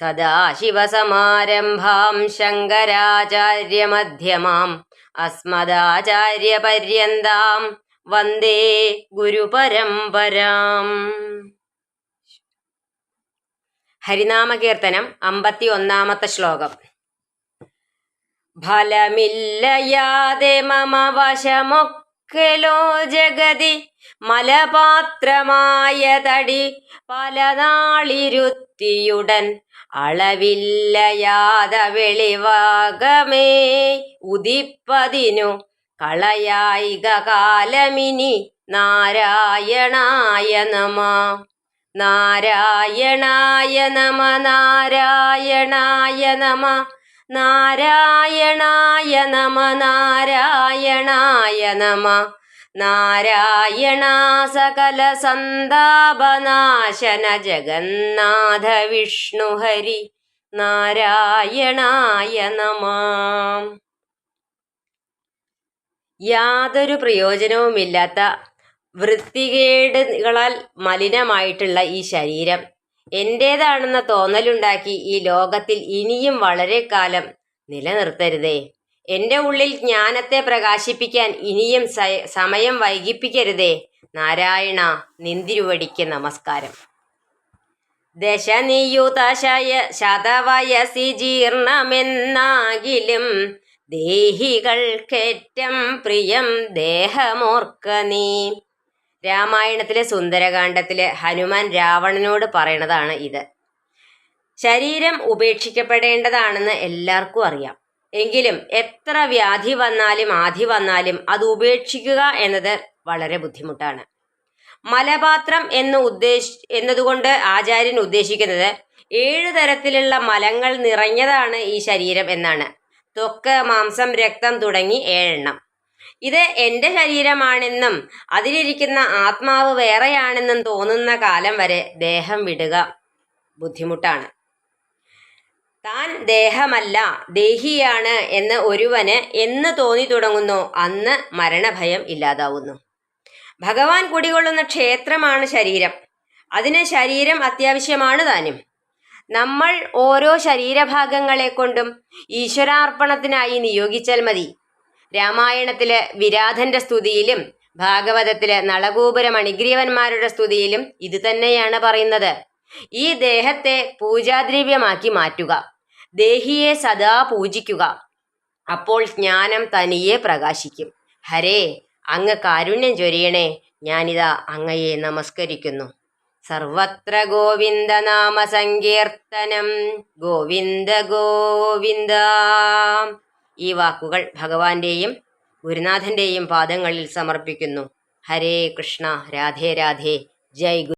സദാശിവസമാരംഭാം ശങ്കരാചാര്യമധ്യമാം. അസ്മദാചാര്യപര്യന്താം വന്ദേ ഗുരുപരമ്പരാം. ഹരിനാമകീർത്തനം അമ്പത്തി ഒന്നാമത്തെ ശ്ലോകം. ഫലമില്ലയാതെ മമ വശമൊക്കെലോ ജഗതി മലപാത്രമായ തടി പല നാളിരുത്തിയുടൻ അളവില്ലയാത വെളിവാകമേ ഉദിപ്പതിനു കളയായിക കാലമിനി നാരായണായ നമ നാരായണായ നമ നാരായണായ നമ നാരായണായ നമ നാരായണായ നമ നാരായണ സകല സന്താപനാശന ജഗന്നാഥ വിഷ്ണു ഹരി നാരായണായ നമ. യാതൊരു പ്രയോജനവുമില്ലാത്ത വൃത്തികേടുകളാൽ മലിനമായിട്ടുള്ള ഈ ശരീരം. എന്റേതാണെന്ന തോന്നലുണ്ടാക്കി ഈ ലോകത്തിൽ ഇനിയും വളരെ കാലം നിലനിർത്തരുതേ. എന്റെ ഉള്ളിൽ ജ്ഞാനത്തെ പ്രകാശിപ്പിക്കാൻ ഇനിയും സമയം വൈകിപ്പിക്കരുതേ. നാരായണ നിന്തിരുവടിക്ക് നമസ്കാരം. ദശനിയുതശയ ശതവയസി ജീർണമെന്നാകിലും ദേഹികൾക്കേറ്റം പ്രിയം ദേഹമോർക്ക നീ. രാമായണത്തിലെ സുന്ദരകാന്ഡത്തിലെ ഹനുമാൻ രാവണനോട് പറയണതാണ് ഇത്. ശരീരം ഉപേക്ഷിക്കപ്പെടേണ്ടതാണെന്ന് എല്ലാവർക്കും അറിയാം. എങ്കിലും എത്ര വ്യാധി വന്നാലും ആധി വന്നാലും അത് ഉപേക്ഷിക്കുക എന്നത് വളരെ ബുദ്ധിമുട്ടാണ്. മലപാത്രം എന്ന് ഉദ്ദേശ എന്നതുകൊണ്ട് ആചാര്യൻ ഉദ്ദേശിക്കുന്നത് ഏഴു തരത്തിലുള്ള മലങ്ങൾ നിറഞ്ഞതാണ് ഈ ശരീരം എന്നാണ്. ത്വക്ക് മാംസം രക്തം തുടങ്ങി ഏഴെണ്ണം. ഇത് എന്റെ ശരീരമാണെന്നും അതിലിരിക്കുന്ന ആത്മാവ് വേറെയാണെന്നും തോന്നുന്ന കാലം വരെ ദേഹം വിടുക ബുദ്ധിമുട്ടാണ്. താൻ ദേഹമല്ല ദേഹിയാണ് എന്ന് ഒരുവന് എന്ന് തോന്നി തുടങ്ങുന്നു. അന്ന് മരണഭയം ഇല്ലാതാവുന്നു. ഭഗവാൻ കുടികൊള്ളുന്ന ക്ഷേത്രമാണ് ശരീരം. അതിന് ശരീരം അത്യാവശ്യമാണ് താനും. നമ്മൾ ഓരോ ശരീരഭാഗങ്ങളെ കൊണ്ടും ഈശ്വരാർപ്പണത്തിനായി നിയോഗിച്ചാൽ മതി. രാമായണത്തിലെ വിരാധന്റെ സ്തുതിയിലും ഭാഗവതത്തിലെ നളകൂപുര മണിഗ്രീവന്മാരുടെ സ്തുതിയിലും ഇത് തന്നെയാണ് പറയുന്നത്. ഈ ദേഹത്തെ പൂജാദ്രവ്യമാക്കി മാറ്റുക. ദേഹിയെ സദാ പൂജിക്കുക. അപ്പോൾ ജ്ഞാനം തനിയെ പ്രകാശിക്കും. ഹരേ അങ്ങ് കാരുണ്യം ചൊരിയണേ. ഞാനിതാ അങ്ങയെ നമസ്കരിക്കുന്നു. സർവത്ര ഗോവിന്ദ നാമ സങ്കീർത്തനം ഗോവിന്ദ ഗോവിന്ദ. ഈ വാക്കുകൾ ഭഗവാന്റെയും ഗുരുനാഥന്റെയും പാദങ്ങളിൽ സമർപ്പിക്കുന്നു. ഹരേ കൃഷ്ണ രാധേ രാധേ. ജയ്